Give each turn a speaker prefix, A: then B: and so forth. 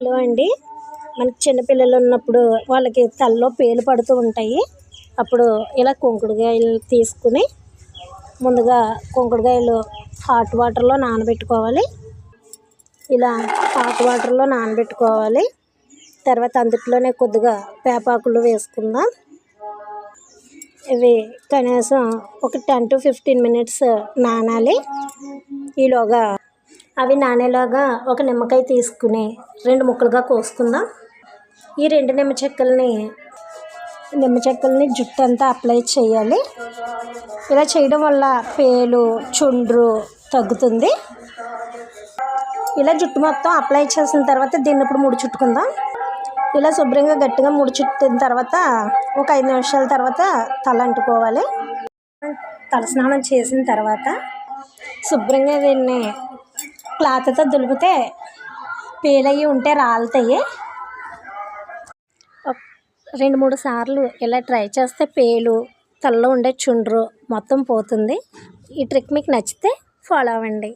A: Hello అండి. మనకి చిన్నపిల్లలు ఉన్నప్పుడు వాళ్ళకి తలలో పేలు పడుతూ ఉంటాయి. అప్పుడు ఇలా కుంకుడుకాయలు తీసుకుని ముందుగా కుంకుడుకాయలు హాట్ వాటర్లో నానబెట్టుకోవాలి. ఇలా హాట్ వాటర్లో నానబెట్టుకోవాలి. తర్వాత అందుట్లోనే కొద్దిగా పేపాకులు వేసుకుందాం. ఇవి కనీసం ఒక టెన్ టు ఫిఫ్టీన్ మినిట్స్ నానాలి. ఈలోగా అవి నానేలాగా ఒక నిమ్మకాయ తీసుకుని రెండు ముక్కలుగా కోసుకుందాం. ఈ రెండు నిమ్మ చెక్కల్ని నిమ్మ చెక్కల్ని జుట్టు అంతా అప్లై చేయాలి. ఇలా చేయడం వల్ల పేలు చుండ్రు తగ్గుతుంది. ఇలా జుట్టు మొత్తం అప్లై చేసిన తర్వాత దీన్ని ఇప్పుడు ముడి చుట్టుకుందాం. ఇలా శుభ్రంగా గట్టిగా ముడి చుట్టిన తర్వాత ఒక ఐదు నిమిషాల తర్వాత తల అంటుకోవాలి. తలస్నానం చేసిన తర్వాత శుభ్రంగా దీన్ని క్లాత్తో దులిపితే పేలయ్యి ఉంటే రాలుతాయి. రెండు మూడు సార్లు ఇలా ట్రై చేస్తే పేలు తలలో ఉండే చుండ్రు మొత్తం పోతుంది. ఈ ట్రిక్ మీకు నచ్చితే ఫాలో అవ్వండి.